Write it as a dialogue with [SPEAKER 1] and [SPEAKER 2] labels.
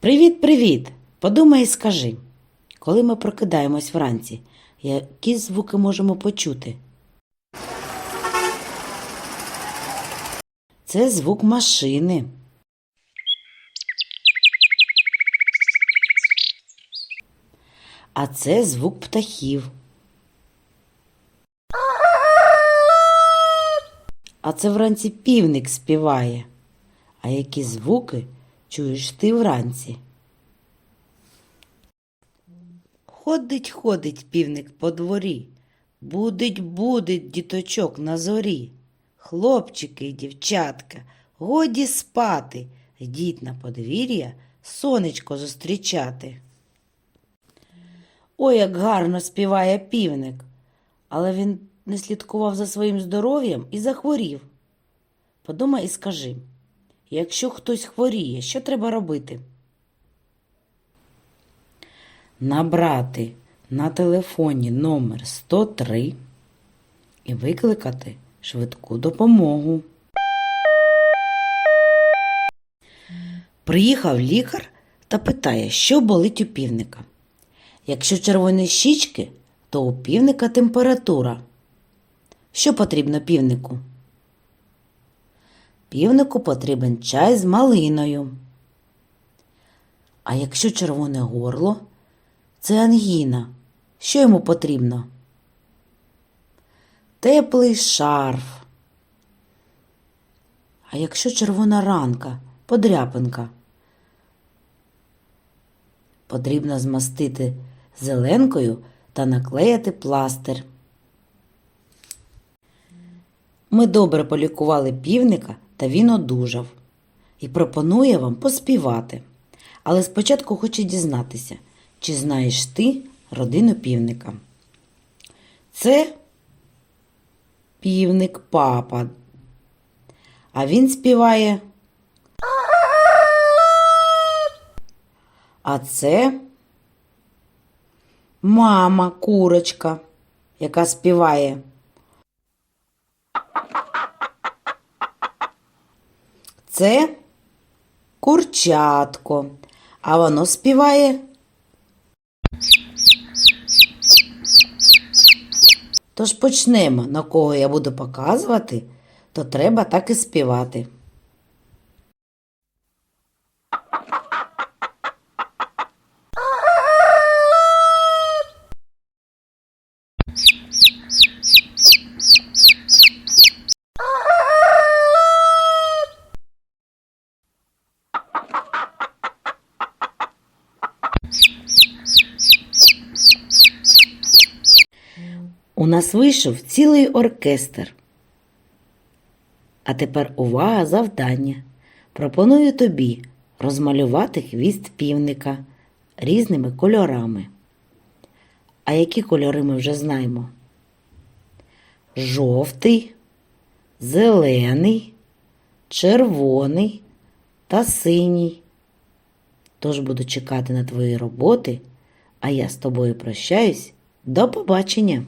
[SPEAKER 1] Привіт-привіт! Подумай і скажи, коли ми прокидаємось вранці, які звуки можемо почути? Це звук машини. А це звук птахів. А це вранці півник співає. А які звуки чуєш ти вранці? Ходить, ходить півник по дворі, будить, будить діточок на зорі. Хлопчики й дівчатка, годі спати, йдіть на подвір'я сонечко зустрічати. Ой, як гарно співає півник, але він не слідкував за своїм здоров'ям і захворів. Подумай і скажи, якщо хтось хворіє, що треба робити? Набрати на телефоні номер 103 і викликати швидку допомогу. Приїхав лікар та питає, що болить у півника. Якщо червоні щічки, то у півника температура. Що потрібно півнику? Півнику потрібен чай з малиною. А якщо червоне горло, це ангіна. Що йому потрібно? Теплий шарф. А якщо червона ранка, подряпинка, потрібно змастити зеленкою та наклеїти пластир. Ми добре полікували півника, та він одужав. І пропонує вам поспівати. Але спочатку хоче дізнатися, чи знаєш ти родину півника. Це півник папа. А він співає. А це мама курочка, яка співає. Це курчатко, а воно співає. Тож почнемо, на кого я буду показувати, то треба так і співати. У нас вийшов цілий оркестр. А тепер увага завдання. Пропоную тобі розмалювати хвіст півника різними кольорами. А які кольори ми вже знаємо? Жовтий, зелений, червоний та синій. Тож буду чекати на твої роботи, а я з тобою прощаюсь. До побачення!